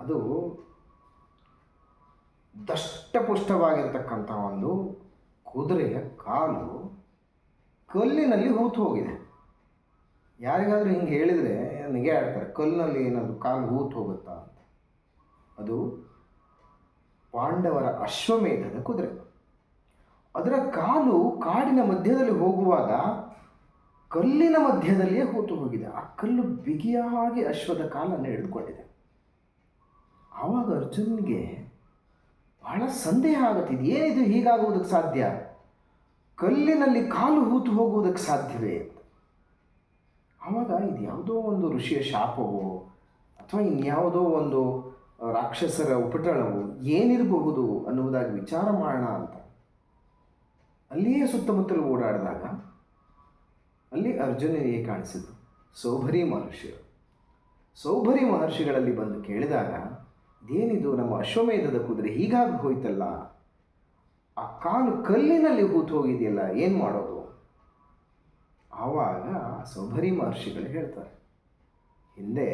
ಅದು ದಷ್ಟಪುಷ್ಟವಾಗಿರ್ತಕ್ಕಂಥ ಒಂದು ಕುದುರೆಯ ಕಾಲು ಕಲ್ಲಿನಲ್ಲಿ ಹೂತು ಹೋಗಿದೆ. ಯಾರಿಗಾದರೂ ಹಿಂಗೆ ಹೇಳಿದರೆ ನಿಗೆ ಆಡ್ತಾರೆ ಕಲ್ಲಿನಲ್ಲಿ ಏನಾದರೂ ಕಾಲು ಹೂತು ಹೋಗುತ್ತಾ ಅಂತ. ಅದು ಪಾಂಡವರ ಅಶ್ವಮೇಧದ ಕುದುರೆ. ಅದರ ಕಾಲು ಕಾಡಿನ ಮಧ್ಯದಲ್ಲಿ ಹೋಗುವಾಗ ಕಲ್ಲಿನ ಮಧ್ಯದಲ್ಲಿಯೇ ಹೂತು ಹೋಗಿದೆ. ಆ ಕಲ್ಲು ಬಿಗಿಯಾಗಿ ಅಶ್ವದ ಕಾಲನ್ನು ಹಿಡಿದುಕೊಂಡಿದೆ. ಆವಾಗ ಅರ್ಜುನ್ಗೆ ಬಹಳ ಸಂದೇಹ ಆಗುತ್ತಿದೆ. ಏನಿದು ಹೀಗಾಗುವುದಕ್ಕೆ ಸಾಧ್ಯ? ಕಲ್ಲಿನಲ್ಲಿ ಕಾಲು ಹೂತು ಹೋಗುವುದಕ್ಕೆ ಸಾಧ್ಯವೇ? ಆವಾಗ ಇದು ಯಾವುದೋ ಒಂದು ಋಷಿಯ ಶಾಪವೋ ಅಥವಾ ಇನ್ಯಾವುದೋ ಒಂದು ರಾಕ್ಷಸರ ಉಪಟಳವು ಏನಿರಬಹುದು ಅನ್ನುವುದಾಗಿ ವಿಚಾರ ಮಾಡೋಣ ಅಂತ. ಅಲ್ಲಿಯೇ ಸುತ್ತಮುತ್ತಲು ಓಡಾಡಿದಾಗ ಅಲ್ಲಿ ಅರ್ಜುನನಿಗೆ ಕಾಣಿಸಿದ್ರು ಸೌಭರಿ ಮಹರ್ಷಿಗಳು ಸೌಭರಿ ಮಹರ್ಷಿಗಳಲ್ಲಿ ಬಂದು ಕೇಳಿದಾಗ ಇದೇನಿದು? ನಮ್ಮ ಅಶ್ವಮೇಧದ ಕುದುರೆ ಹೀಗಾಗಿ ಹೋಯ್ತಲ್ಲ. ಆ ಕಾಲು ಕಲ್ಲಿನಲ್ಲಿ ಹೂತು ಹೋಗಿದೆಯಲ್ಲ, ಏನು ಮಾಡೋದು? ಆವಾಗ ಸೌಭರಿ ಮಹರ್ಷಿಗಳು ಹೇಳ್ತಾರೆ, ಹಿಂದೆ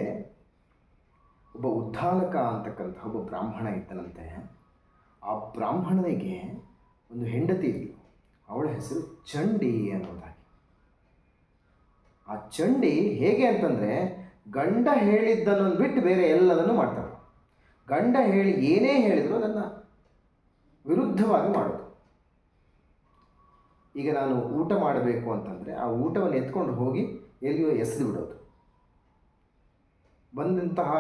ಒಬ್ಬ ಉದ್ದಾಲಕ ಅಂತಕ್ಕಂಥ ಒಬ್ಬ ಬ್ರಾಹ್ಮಣ ಇದ್ದನಂತೆ. ಆ ಬ್ರಾಹ್ಮಣನಿಗೆ ಒಂದು ಹೆಂಡತಿ ಇದ್ಲು. ಅವಳ ಹೆಸರು ಚಂಡಿ ಅನ್ನೋದಾಗಿ ಆ ಚಂಡಿ ಹೇಗೆ ಅಂತಂದರೆ ಗಂಡ ಹೇಳಿದ್ದನ್ನು ಬಿಟ್ಟು ಬೇರೆ ಎಲ್ಲದನ್ನು ಮಾಡ್ತಾಳೆ. ಗಂಡ ಹೇಳಿ ಏನೇ ಹೇಳಿದರೂ ಅದನ್ನು ವಿರುದ್ಧವಾಗಿ ಮಾಡೋದು. ಈಗ ನಾನು ಊಟ ಮಾಡಬೇಕು ಅಂತಂದರೆ ಆ ಊಟವನ್ನು ಎತ್ಕೊಂಡು ಹೋಗಿ ಎಲ್ಲಿಯೋ ಎಸೆದು ಬಿಡೋದು ಬಂದಂತಹ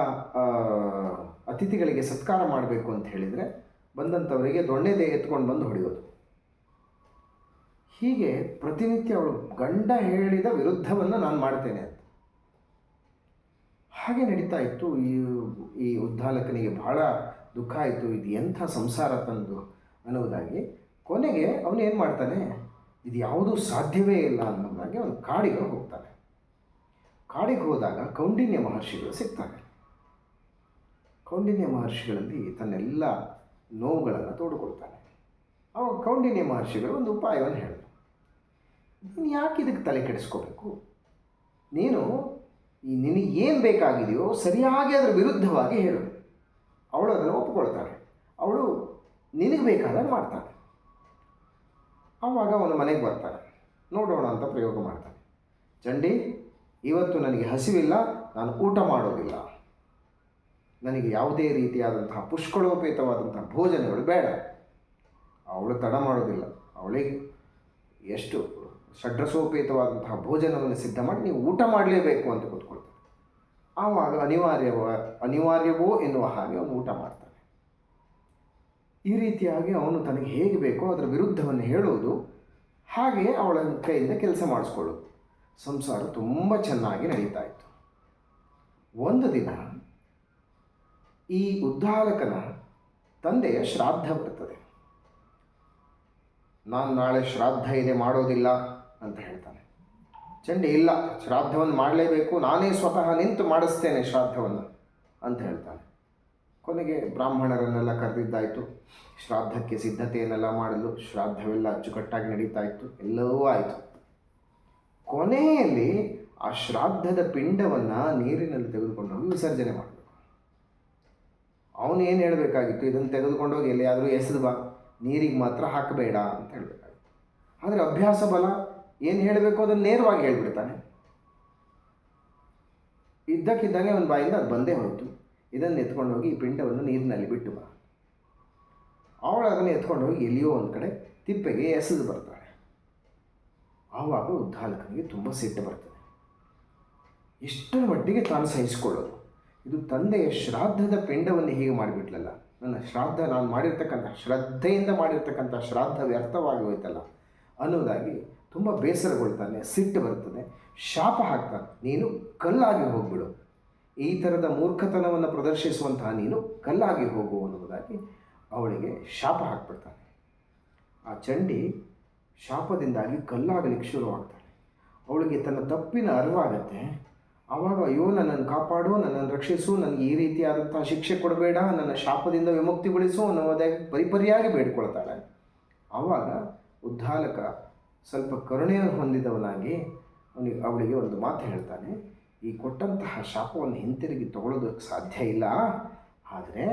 ಅತಿಥಿಗಳಿಗೆ ಸತ್ಕಾರ ಮಾಡಬೇಕು ಅಂತ ಹೇಳಿದರೆ ಬಂದಂಥವರಿಗೆ ದೊಣ್ಣೆದೆ ಎತ್ಕೊಂಡು ಬಂದು ಹೊಡೆಯೋದು. ಹೀಗೆ ಪ್ರತಿನಿತ್ಯ ಅವಳು ಗಂಡ ಹೇಳಿದ ವಿರುದ್ಧವನ್ನು ನಾನು ಮಾಡ್ತೇನೆ ಅಂತ. ಹಾಗೆ ನಡೀತಾ ಇತ್ತು. ಈ ಈ ಉದ್ದಾಲಕನಿಗೆ ಬಹಳ ದುಃಖ ಆಯಿತು. ಇದು ಎಂಥ ಸಂಸಾರ ತಂದು ಅನ್ನೋದಾಗಿ ಕೊನೆಗೆ ಅವನು ಏನು ಮಾಡ್ತಾನೆ? ಇದು ಯಾವುದೂ ಸಾಧ್ಯವೇ ಇಲ್ಲ ಅನ್ನೋದಾಗಿ ಅವನು ಕಾಡಿಗೆ ಹೋಗ್ತಾನೆ. ಕಾಡಿಗೆ ಹೋದಾಗ ಕೌಂಡಿನ್ಯ ಮಹರ್ಷಿಗಳು ಸಿಗ್ತಾನೆ ಕೌಂಡಿನ್ಯ ಮಹರ್ಷಿಗಳಲ್ಲಿ ತನ್ನೆಲ್ಲ ನೋವುಗಳನ್ನು ತೋಡ್ಕೊಳ್ತಾನೆ. ಅವ ಕೌಂಡಿನ್ಯ ಮಹರ್ಷಿಗಳು ಒಂದು ಉಪಾಯವನ್ನು ಹೇಳಿದ್ರು ನೀನು ಯಾಕೆ ಇದಕ್ಕೆ ತಲೆ ಕೆಡಿಸ್ಕೋಬೇಕು? ನೀನು ಈ ನಿನಗೆ ಏನು ಬೇಕಾಗಿದೆಯೋ ಸರಿಯಾಗಿ ಅದರ ವಿರುದ್ಧವಾಗಿ ಹೇಳು. ಅವಳು ಅದನ್ನು ಒಪ್ಪಿಕೊಳ್ತಾಳೆ ಅವಳು ನಿನಗೆ ಬೇಕಾದಾಗ ಮಾಡ್ತಾಳೆ. ಆವಾಗ ಅವನು ಮನೆಗೆ ಬರ್ತಾನೆ. ನೋಡೋಣ ಅಂತ ಪ್ರಯೋಗ ಮಾಡ್ತಾನೆ. ಚಂಡಿ, ಇವತ್ತು ನನಗೆ ಹಸಿವಿಲ್ಲ, ನಾನು ಊಟ ಮಾಡೋದಿಲ್ಲ. ನನಗೆ ಯಾವುದೇ ರೀತಿಯಾದಂತಹ ಪುಷ್ಕಳೋಪೇತವಾದಂತಹ ಭೋಜನಗಳು ಬೇಡ. ಅವಳು ತಡ ಮಾಡೋದಿಲ್ಲ. ಅವಳಿಗೆ ಎಷ್ಟು ಷಡ್ರಸೋಪೇತವಾದಂತಹ ಭೋಜನವನ್ನು ಸಿದ್ಧ ಮಾಡಿ ನೀವು ಊಟ ಮಾಡಲೇಬೇಕು ಅಂತ ಕೂತ್ಕೊಳ್ತಾರೆ. ಆವಾಗ ಅನಿವಾರ್ಯವ, ಅನಿವಾರ್ಯವೋ ಎನ್ನುವ ಹಾಗೆ ಅವನು ಊಟ ಮಾಡ್ತಾನೆ. ಈ ರೀತಿಯಾಗಿ ಅವನು ತನಗೆ ಹೇಗೆ ಬೇಕೋ ಅದರ ವಿರುದ್ಧವನ್ನು ಹೇಳುವುದು, ಹಾಗೆ ಅವಳ ಕೈಯಿಂದ ಕೆಲಸ ಮಾಡಿಸ್ಕೊಳ್ಳೋದು ಸಂಸಾರ ತುಂಬ ಚೆನ್ನಾಗಿ ನಡೀತಾ ಇತ್ತು. ಒಂದು ದಿನ ಈ ಉದ್ದಾಲಕನ ತಂದೆಯ ಶ್ರಾದ್ದ ಬರ್ತದೆ ನಾನು ನಾಳೆ ಶ್ರಾದ್ದ ಇದೆ ಮಾಡೋದಿಲ್ಲ. ಅಂತ ಹೇಳ್ತಾನೆ. ಚಂಡಿ ಇಲ್ಲ, ಶ್ರಾದ್ದವನ್ನು ಮಾಡಲೇಬೇಕು, ನಾನೇ ಸ್ವತಃ ನಿಂತು ಮಾಡಿಸ್ತೇನೆ ಶ್ರಾದ್ದವನ್ನು ಅಂತ ಹೇಳ್ತಾನೆ. ಕೊನೆಗೆ ಬ್ರಾಹ್ಮಣರನ್ನೆಲ್ಲ ಕರೆದಿದ್ದಾಯಿತು. ಶ್ರಾದ್ದಕ್ಕೆ ಸಿದ್ಧತೆಯನ್ನೆಲ್ಲ ಮಾಡಲು ಶ್ರಾದ್ದವೆಲ್ಲ ಅಚ್ಚುಕಟ್ಟಾಗಿ ನಡೀತಾ ಇತ್ತು ಎಲ್ಲವೂ ಆಯಿತು. ಕೊನೆಯಲ್ಲಿ ಆ ಶ್ರಾದ್ದದ ಪಿಂಡವನ್ನು ನೀರಿನಲ್ಲಿ ತೆಗೆದುಕೊಂಡು ಹೋಗಿ ವಿಸರ್ಜನೆ ಮಾಡಬೇಕು. ಏನು ಹೇಳಬೇಕಾಗಿತ್ತು? ಇದನ್ನು ತೆಗೆದುಕೊಂಡೋಗಿ ಎಲ್ಲಿಯಾದರೂ ಎಸೆದು ಬಾ. ನೀರಿಗೆ ಮಾತ್ರ ಹಾಕಬೇಡ ಅಂತ ಹೇಳಬೇಕಾಗಿತ್ತು. ಆದರೆ ಅಭ್ಯಾಸ ಬಲ ಏನು ಹೇಳಬೇಕು ಅದನ್ನು ನೇರವಾಗಿ ಹೇಳಿಬಿಡ್ತಾನೆ. ಇದ್ದಕ್ಕಿದ್ದಂಗೆ ಅವನ ಬಾಯಿಂದ ಅದು ಬಂದೇ ಹೋಯಿತು. ಇದನ್ನು ಎತ್ಕೊಂಡು ಹೋಗಿ ಈ ಪಿಂಡವನ್ನು ನೀರಿನಲ್ಲಿ ಬಿಟ್ಟು ಬಾ. ಅವಳು ಅದನ್ನು ಎತ್ಕೊಂಡು ಹೋಗಿ ಎಲ್ಲಿಯೋ ಒಂದು ಕಡೆ ತಿಪ್ಪೆಗೆ ಎಸೆದು ಬರ್ತಾಳೆ. ಆವಾಗ ಉದ್ದಾಲಕನಿಗೆ ತುಂಬ ಸಿಟ್ಟು ಬರ್ತದೆ. ಎಷ್ಟರ ಮಟ್ಟಿಗೆ ತಾನು ಸಹಿಸಿಕೊಳ್ಳೋದು. ಇದು ತಂದೆಯ ಶ್ರಾದ್ದದ ಪಿಂಡವನ್ನು ಹೀಗೆ ಮಾಡಿಬಿಟ್ಲಲ್ಲ. ನನ್ನ ಶ್ರಾದ್ದ, ನಾನು ಮಾಡಿರ್ತಕ್ಕಂಥ ಶ್ರದ್ಧೆಯಿಂದ ಮಾಡಿರ್ತಕ್ಕಂಥ ಶ್ರಾದ್ದ ವ್ಯರ್ಥವಾಗಿ ಹೋಯ್ತಲ್ಲ ಅನ್ನೋದಾಗಿ ತುಂಬ ಬೇಸರಗೊಳ್ತಾನೆ, ಸಿಟ್ಟು ಬರ್ತದೆ, ಶಾಪ ಹಾಕ್ತಾನೆ. ನೀನು ಕಲ್ಲಾಗಿ ಹೋಗ್ಬಿಡು. ಈ ಥರದ ಮೂರ್ಖತನವನ್ನು ಪ್ರದರ್ಶಿಸುವಂತಹ ನೀನು ಕಲ್ಲಾಗಿ ಹೋಗು ಅನ್ನುವುದಾಗಿ ಅವಳಿಗೆ ಶಾಪ ಹಾಕ್ಬಿಡ್ತಾನೆ. ಆ ಚಂಡಿ ಶಾಪದಿಂದಾಗಿ ಕಲ್ಲಾಗಲಿಕ್ಕೆ ಶುರುವಾಗ್ತಾಳೆ ಅವಳಿಗೆ ತನ್ನ ತಪ್ಪಿನ ಅರಿವಾಗತ್ತೆ. ಆವಾಗ ಅಯ್ಯೋ, ನನ್ನನ್ನು ಕಾಪಾಡು, ನನ್ನನ್ನು ರಕ್ಷಿಸು, ನನಗೆ ಈ ರೀತಿಯಾದಂತಹ ಶಿಕ್ಷೆ ಕೊಡಬೇಡ, ನನ್ನ ಶಾಪದಿಂದ ವಿಮುಕ್ತಿಗೊಳಿಸು ಅನ್ನೋದಾಗಿ ಪರಿಪರಿಯಾಗಿ ಬೇಡ್ಕೊಳ್ತಾಳೆ. ಆವಾಗ ಉದ್ದಾಲಕ ಸ್ವಲ್ಪ ಕರುಣೆಯನ್ನು ಹೊಂದಿದವನಾಗಿ ಅವನಿಗೆ ಅವಳಿಗೆ ಒಂದು ಮಾತು ಹೇಳ್ತಾನೆ, ಈ ಕೊಟ್ಟಂತಹ ಶಾಪವನ್ನು ಹಿಂತಿರುಗಿ ತಗೊಳ್ಳೋದಕ್ಕೆ ಸಾಧ್ಯ ಇಲ್ಲ. ಆದರೆ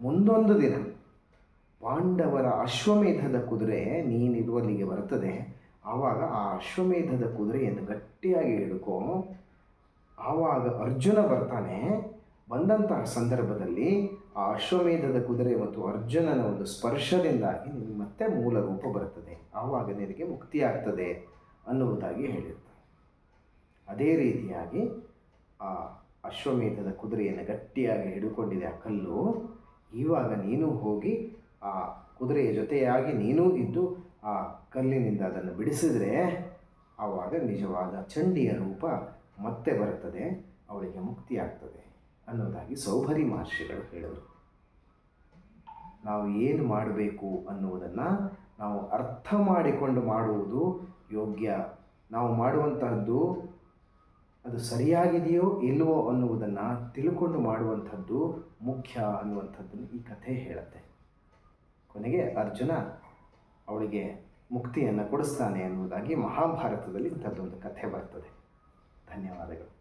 ಮುಂದೊಂದು ದಿನ ಪಾಂಡವರ ಅಶ್ವಮೇಧದ ಕುದುರೆ ನೀನಿರುವಲ್ಲಿಗೆ ಬರ್ತದೆ ಆವಾಗ ಆ ಅಶ್ವಮೇಧದ ಕುದುರೆಯನ್ನು ಗಟ್ಟಿಯಾಗಿ ಹಿಡ್ಕೊ. ಆವಾಗ ಅರ್ಜುನ ಬರ್ತಾನೆ. ಬಂದಂತಹ ಸಂದರ್ಭದಲ್ಲಿ ಆ ಅಶ್ವಮೇಧದ ಕುದುರೆ ಮತ್ತು ಅರ್ಜುನನ ಒಂದು ಸ್ಪರ್ಶದಿಂದಾಗಿ ಮತ್ತೆ ಮೂಲ ರೂಪ ಬರುತ್ತದೆ. ಆವಾಗ ನಿನಗೆ ಮುಕ್ತಿಯಾಗ್ತದೆ ಅನ್ನುವುದಾಗಿ ಹೇಳಿರ್ತಾರೆ. ಅದೇ ರೀತಿಯಾಗಿ ಆ ಅಶ್ವಮೇಧದ ಕುದುರೆಯನ್ನು ಗಟ್ಟಿಯಾಗಿ ಹಿಡ್ಕೊಂಡಿದೆ ಆ ಕಲ್ಲು. ಇವಾಗ ನೀನು ಹೋಗಿ ಆ ಕುದುರೆಯ ಜೊತೆಯಾಗಿ ನೀನೂ ಇದ್ದು ಆ ಕಲ್ಲಿನಿಂದ ಅದನ್ನು ಬಿಡಿಸಿದ್ರೆ ಆವಾಗ ನಿಜವಾದ ಚಂಡಿಯ ರೂಪ ಮತ್ತೆ ಬರುತ್ತದೆ ಅವಳಿಗೆ ಮುಕ್ತಿ ಆಗ್ತದೆ ಅನ್ನೋದಾಗಿ ಸೌಭರಿ ಮಹರ್ಷಿಗಳು ಹೇಳೋರು. ನಾವು ಏನು ಮಾಡಬೇಕು ಅನ್ನುವುದನ್ನು ನಾವು ಅರ್ಥ ಮಾಡಿಕೊಂಡು ಮಾಡುವುದು ಯೋಗ್ಯ. ನಾವು ಮಾಡುವಂತಹದ್ದು ಅದು ಸರಿಯಾಗಿದೆಯೋ ಇಲ್ಲವೋ ಅನ್ನುವುದನ್ನು ತಿಳ್ಕೊಂಡು ಮಾಡುವಂಥದ್ದು ಮುಖ್ಯ ಅನ್ನುವಂಥದ್ದನ್ನು ಈ ಕಥೆ ಹೇಳುತ್ತೆ. ಕೊನೆಗೆ ಅರ್ಜುನ ಅವಳಿಗೆ ಮುಕ್ತಿಯನ್ನು ಕೊಡಿಸ್ತಾನೆ ಅನ್ನುವುದಾಗಿ ಮಹಾಭಾರತದಲ್ಲಿ ಇಂಥದ್ದೊಂದು ಕಥೆ ಬರ್ತದೆ. ಧನ್ಯವಾದಗಳು.